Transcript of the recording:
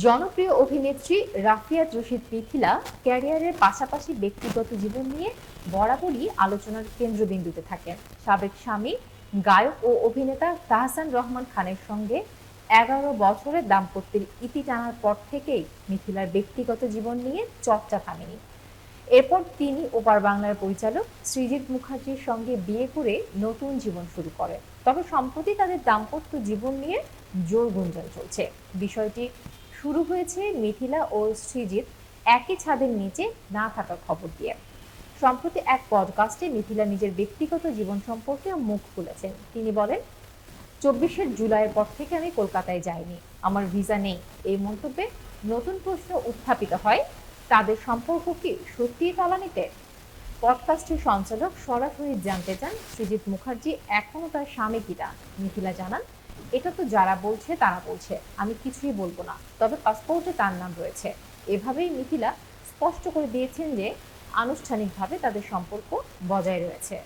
জনপ্রিয় অভিনেত্রী রাফিয়াত রশিদ মিথিলা ক্যারিয়ারের পাশাপাশি ব্যক্তিগত জীবন নিয়ে বরাবরই আলোচনার কেন্দ্রবিন্দুতে থাকেন। সাবেক স্বামী, গায়ক ও অভিনেতা তাহসান রহমান খানের সঙ্গে এগারো বছরের দাম্পত্যের ইতি টানার পর থেকেই মিথিলার ব্যক্তিগত জীবন নিয়ে চর্চা থামেনি। এরপর তিনি ওপার বাংলার পরিচালক সৃজিত মুখার্জির সঙ্গে বিয়ে করে নতুন জীবন শুরু করেন। তবে সম্প্রতি তাদের দাম্পত্য জীবন নিয়ে জোর গুঞ্জন চলছে। বিষয়টি শুরু হয়েছে মিথিলা ও সৃজিত একই ছাদের নিচে না থাকার খবর দিয়ে। সম্প্রতি এক পডকাস্টে মিথিলা নিজের ব্যক্তিগত জীবন সম্পর্কে মুখ খুলেছেন। তিনি বলেন, চব্বিশে জুলাইয়ের পর থেকে আমি কলকাতায় যাইনি। আমার ভিসা নেই। এই মন্তব্যে নতুন প্রশ্ন উত্থাপিত হয়, তাদের সম্পর্ক কি সত্যিই তলানিতে? পডকাস্টের সঞ্চালক সরাসরি জানতে চান সৃজিত মুখার্জি এখনও তার স্বামী কিনা। মিথিলা জানান এটা তো যারা বলছে, তারা বলছে। আমি কিছুই বলব না। তবে পাসপোর্টে তার নাম রয়েছে। এভাবেই মিথিলা স্পষ্ট করে দিয়েছেন যে, আনুষ্ঠানিকভাবে তাদের সম্পর্ক বজায় রয়েছে।